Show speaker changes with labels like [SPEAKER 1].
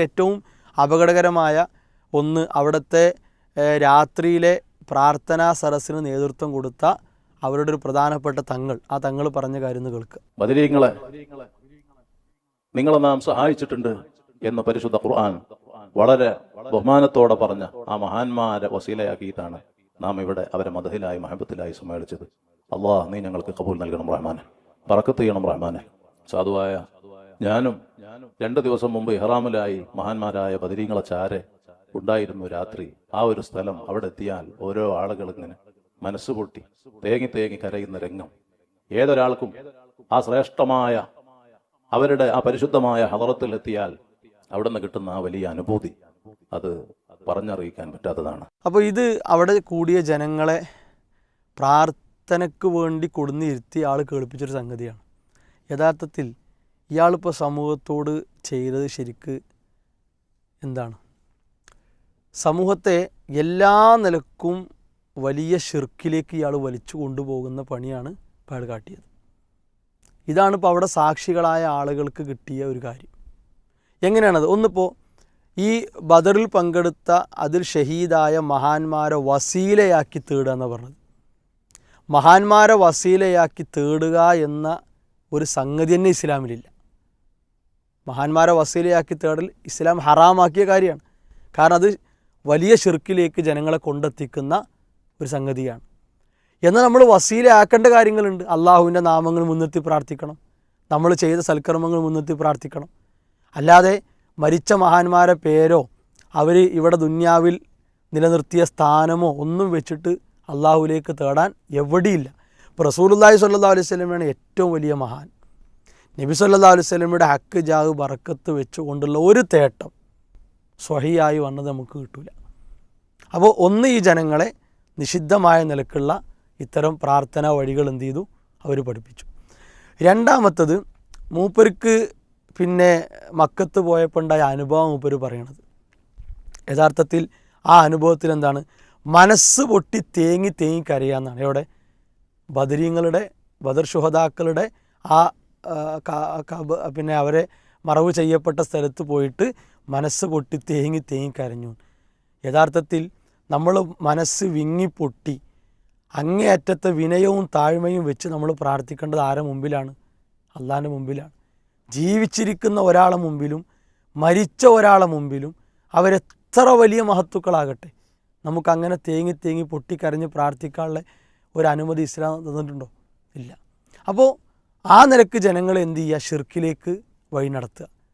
[SPEAKER 1] ഏറ്റവും അപകടകരമായ ഒന്ന് അവിടുത്തെ രാത്രിയിലെ പ്രാർത്ഥനാ സരസിന് നേതൃത്വം കൊടുത്ത അവരുടെ ഒരു പ്രധാനപ്പെട്ട തങ്ങൾ. ആ തങ്ങൾ പറഞ്ഞ കാര്യം കേൾക്കുക
[SPEAKER 2] ബദരീങ്ങളെ നിങ്ങളെ നാം സഹായിച്ചിട്ടുണ്ട് എന്ന് പരിശുദ്ധ ഖുർആൻ വളരെ ബഹുമാനത്തോടെ പറഞ്ഞ ആ മഹാന്മാരെ വസീലയാക്കിയിട്ടാണ് നാം ഇവിടെ അവരെ മതഹിലായി മഹബത്തിലായി സമ്മേളിച്ചത്. അള്ളാഹ് നീ ഞങ്ങൾക്ക് കബൂൽ നൽകണം റഹ്മാനെ. പറക്കത്ത് ചെയ്യണം റഹ്മാനെ. സാധുവായ ഞാനും രണ്ട് ദിവസം മുമ്പ് ഇഹ്റാമിലായി മഹാന്മാരായ ബദരീങ്ങളെ ചാരെ ഉണ്ടായിരുന്നു രാത്രി. ആ ഒരു സ്ഥലം അവിടെ എത്തിയാൽ ഓരോ ആളുകൾ ഇങ്ങനെ മനസ്സ് പൊട്ടി തേങ്ങി തേങ്ങി കരയുന്ന രംഗം. ഏതൊരാൾക്കും ആ ശ്രേഷ്ഠമായ അവരുടെ ആ പരിശുദ്ധമായ ഹദറത്തിൽ എത്തിയാൽ അവിടെ നിന്ന് കിട്ടുന്ന ആ വലിയ അനുഭൂതി അത് പറഞ്ഞറിയിക്കാൻ പറ്റാത്തതാണ്.
[SPEAKER 1] അപ്പോൾ ഇത് അവിടെ കൂടിയ ജനങ്ങളെ പ്രാർത്ഥനയ്ക്ക് വേണ്ടി കൊടുന്നിരുത്തി ആൾ കേൾപ്പിച്ചൊരു സംഗതിയാണ്. യഥാർത്ഥത്തിൽ ഇയാളിപ്പോൾ സമൂഹത്തോട് ചെയ്തത് ശരിക്ക് എന്താണ്? സമൂഹത്തെ എല്ലാ നിലക്കും വലിയ ഷിർക്കിലേക്ക് ഇയാൾ വലിച്ചു കൊണ്ടുപോകുന്ന പണിയാണ് അയാൾ കാട്ടിയത്. ഇതാണ് ഇപ്പോൾ അവിടെ സാക്ഷികളായ ആളുകൾക്ക് കിട്ടിയ ഒരു കാര്യം. എങ്ങനെയാണത്? ഒന്നിപ്പോൾ ഈ ബദറിൽ പങ്കെടുത്ത അതിൽ ഷഹീദായ മഹാന്മാരെ വസീലയാക്കി തേടുക എന്ന് പറഞ്ഞത്. മഹാന്മാരെ വസീലയാക്കി തേടുക എന്ന ഒരു സംഗതി തന്നെ ഇസ്ലാമിലില്ല. മഹാന്മാരെ വസീലയാക്കി തേടൽ ഇസ്ലാം ഹറാമാക്കിയ കാര്യമാണ്. കാരണം അത് വലിയ ഷിർക്കിലേക്ക് ജനങ്ങളെ കൊണ്ടെത്തിക്കുന്ന ഒരു സംഗതിയാണ്. എന്നാൽ നമ്മൾ വസീലയാക്കേണ്ട കാര്യങ്ങളുണ്ട്. അള്ളാഹുവിന്റെ നാമങ്ങൾ മുൻനിർത്തി പ്രാർത്ഥിക്കണം. നമ്മൾ ചെയ്ത സൽക്കർമ്മങ്ങൾ മുൻനിർത്തി പ്രാർത്ഥിക്കണം. അല്ലാതെ മരിച്ച മഹാന്മാരെ പേരോ അവർ ഇവിടെ ദുന്യാവിൽ നിലനിർത്തിയ സ്ഥാനമോ ഒന്നും വെച്ചിട്ട് അള്ളാഹുലേക്ക് തേടാൻ എവിടെയില്ല. ഇപ്പോൾ റസൂലുല്ലാഹി സ്വല്ലല്ലാഹു അലൈഹി സ്വലമയാണ് ഏറ്റവും വലിയ മഹാൻ. നബി സല്ലല്ലാഹു അലൈഹി സ്വലമയുടെ ഹക്ക് ജാഹ് ബറക്കത്ത് വെച്ചുകൊണ്ടുള്ള ഒരു തേട്ടം സ്വഹിയായി വന്നത് നമുക്ക് കിട്ടില്ല അപ്പോൾ ഒന്ന് ഈ ജനങ്ങളെ നിഷിദ്ധമായ നിലക്കുള്ള ഇത്തരം പ്രാർത്ഥനാ വഴികൾ എന്ത് ചെയ്തു? അവർ പഠിപ്പിച്ചു. രണ്ടാമത്തത് മൂപ്പർക്ക് പിന്നെ മക്കത്ത് പോയപ്പോൾ ഉണ്ടായ അനുഭവം മൂപ്പർ പറയണത്. യഥാർത്ഥത്തിൽ ആ അനുഭവത്തിൽ എന്താണ്? മനസ്സ് പൊട്ടി തേങ്ങി തേങ്ങി കരയാന്നാണ്. എവിടെ? ബദരീങ്ങളുടെ ബദർ ശുഹദാക്കളുടെ ആ പിന്നെ അവരെ മറവ് ചെയ്യപ്പെട്ട സ്ഥലത്ത് പോയിട്ട് മനസ്സ് പൊട്ടി തേങ്ങി തേങ്ങി കരഞ്ഞു. യഥാർത്ഥത്തിൽ നമ്മൾ മനസ്സ് വിങ്ങി പൊട്ടി. അങ്ങേയറ്റത്തെ വിനയവും താഴ്മയും വെച്ച് നമ്മൾ പ്രാർത്ഥിക്കേണ്ടത് ആരെ മുമ്പിലാണ്? അള്ളാന്റെ മുമ്പിലാണ്. ജീവിച്ചിരിക്കുന്ന ഒരാളെ മുമ്പിലും മരിച്ച ഒരാളെ മുമ്പിലും അവരെത്ര വലിയ മഹത്തുക്കളാകട്ടെ. നമുക്കങ്ങനെ തേങ്ങി തേങ്ങി പൊട്ടിക്കരഞ്ഞ് പ്രാർത്ഥിക്കാനുള്ള ഒരു അനുമതി ഇസ്ലാം തന്നിട്ടുണ്ടോ? ഇല്ല. അപ്പോൾ ആ നിരക്ക് ജനങ്ങളെ എന്ത് ചെയ്യുക? ഷിർക്കിലേക്ക് വഴി നടത്തുക.